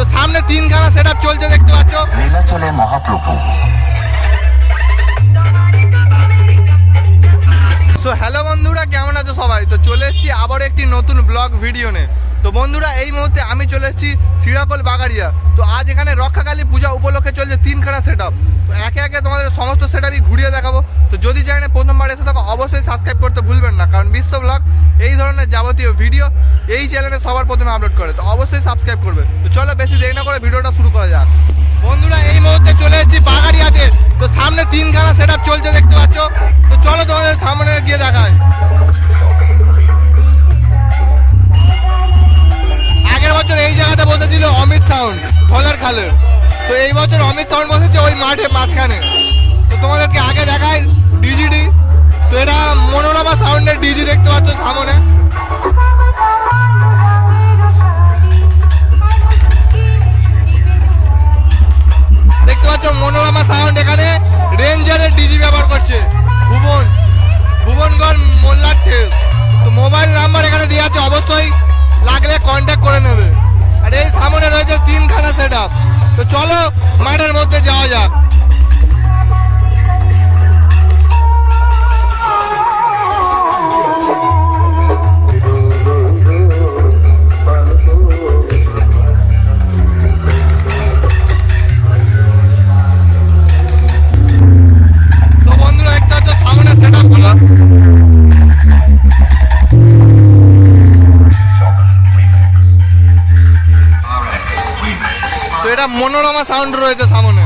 তো সামনে তিনখানা সেট চলছে দেখতে পাচ্ছ। নীলাচলে মহাপ্রভু। সো হ্যালো বন্ধুরা কেমন আছো সবাই? তো চলে এসেছি আবার একটি নতুন ব্লগ ভিডিও নে তো বন্ধুরা এই মুহূর্তে আমি চলে এসেছি শ্রীরাকল বাগারিয়া তো আজ এখানে রক্ষাকালী পূজা উপলক্ষে চলছে। তিনখানা সেট আপ একে একে তোমাদের সমস্ত সেট আপই ঘুরিয়ে দেখাবো। তো যদি চ্যানেলে প্রথমবার এসে থাকো, অবশ্যই সাবস্ক্রাইব করতে ভুলবেন না, কারণ বিশ্ব ব্লগ এই ধরনের যাবতীয় ভিডিও এই চ্যানেলে সবার প্রথমে আপলোড করে। তো অবশ্যই সাবস্ক্রাইব করবে। তো চলো বেশি দেরি না করে ভিডিওটা শুরু করা যাক। বন্ধুরা, এই মুহূর্তে চলে এসেছি বাগারিয়াতে তো সামনে তিনখানা সেট আপ চলছে, দেখতে পাচ্ছ? তো চলো তোমাদের সামনে গিয়ে দেখায় আগের বছর এই জায়গাতে বসেছিল অমিত সাউন্ড, ধলার খালের। তো এই বছর অমিত সাউন্ড বসেছে ওই মাঠে মাঝখানে। তো তোমাদেরকে আগে দেখায় ডিজিডি তো এটা মনোরমা সাউন্ডের ডিজি দেখতে পাচ্ছ সামনে। দেখতে পাচ্ছ মনোরমা সাউন্ড এখানে রেঞ্জারের ডিজি ব্যবহার করছে। ভুবন। ভুবনগড় মোল্লার ঠেল তো মোবাইল নাম্বার এখানে দেওয়া আছে, অবশ্যই লাগলে কন্ট্যাক্ট করে নেবে। আর এই সামনে রয়েছে তিনখানা সেট তো চলো মাঠের মধ্যে যাওয়া যাক। সাউন্ড রয়েছে সামনে।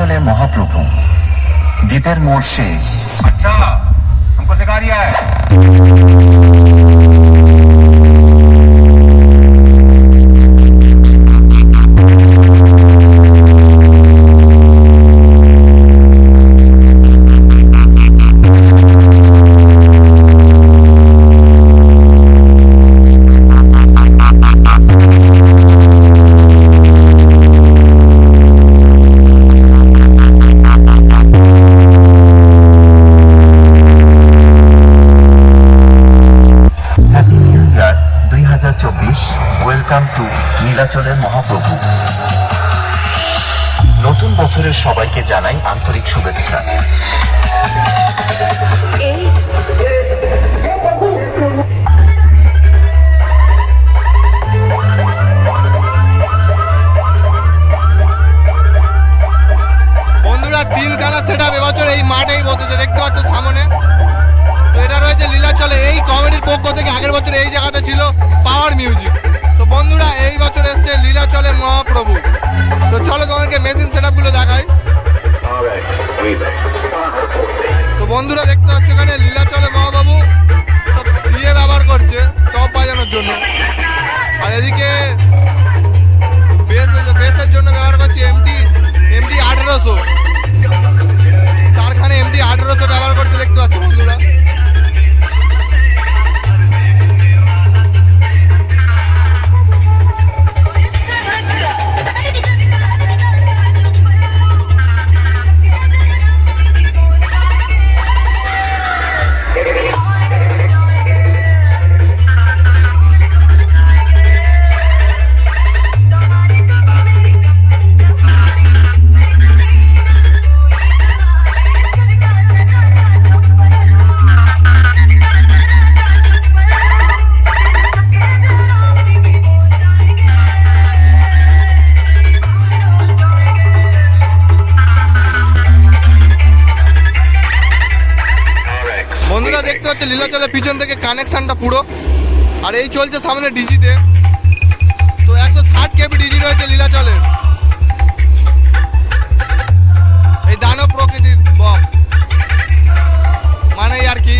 নীলাচলে মহাপ্রভু দ্বীপের মোড় সে अच्छा हमको सिखा दिया है নতুন বছরের সবাইকে জানাই আন্তরিক শুভেচ্ছা। বন্ধুরা তিন খানা সেট আপ এবছর এই মাঠেই বসেছে দেখতে পাচ্ছ সামনে। তো এটা রয়েছে লীলাচলে এই কমেডির পক্ষ থেকে আগের বছর এই জায়গাতে ছিল পাওয়ার মিউজিক তো বন্ধুরা এই বছর এসছে লীলাচলের মহাপ্রভু। তো চলো তোমাদেরকে মেশিন সেট আপগুলো দেখাই। তো বন্ধুরা দেখতে পাচ্ছ এখানে লীলা চলে মহাবাবু সব সিএ ব্যবহার করছে টপ বাজানোর জন্য। আর এদিকে বেশ বেসের জন্য ব্যবহার করছে এমটি এমটি আঠেরোশো। নীলাচলে পিছন থেকে কানেকশানটা পুরো। আর এই চলছে সামনে ডিজিতে। তো একশো ষাট কেবি ডিজি রয়েছে লীলাচলের। এই দানব প্রকৃতির বক্স মানে আর কি?